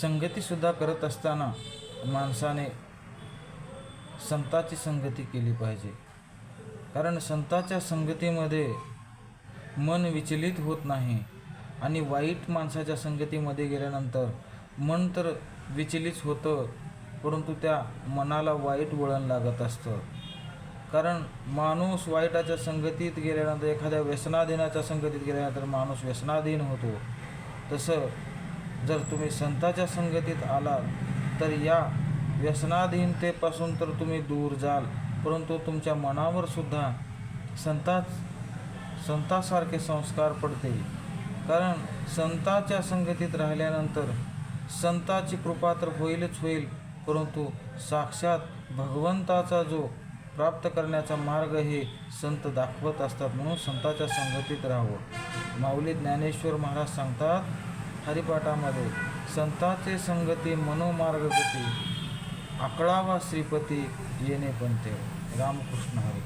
संगतीसुद्धा करत असताना माणसाने संताची संगती केली पाहिजे. कारण संताच्या संगतीमध्ये मन विचलित होत नाही आणि वाईट माणसाच्या संगतीमध्ये गेल्यानंतर मन तर विचलित होतं परंतु त्या मनाला वाईट वळण लागत असतं. कारण माणूस वाईटाच्या संगतीत गेल्यानंतर एखाद्या व्यसनाधीनाच्या संगतीत गेल्यानंतर माणूस व्यसनाधीन होतो. तसं जर तुम्ही संताच्या संगतीत आलात तर या व्यसनाधीनतेपासून तर तुम्ही दूर जाल. परंतु तुमच्या मनावर सुद्धा संता संतासारखे संस्कार पडते. कारण संताच्या संगतीत राहिल्यानंतर संताची कृपा तर होईलच होईल परंतु साक्षात भगवंताचा जो प्राप्त करण्याचा मार्ग हे संत दाखवत असतात म्हणून संताच्या संगतीत राहावं. माऊली ज्ञानेश्वर महाराज सांगतात हरिपाठामध्ये संताचे संगती मनोमार्ग गती आकळावा श्रीपती येणे पण ते. रामकृष्ण हरी.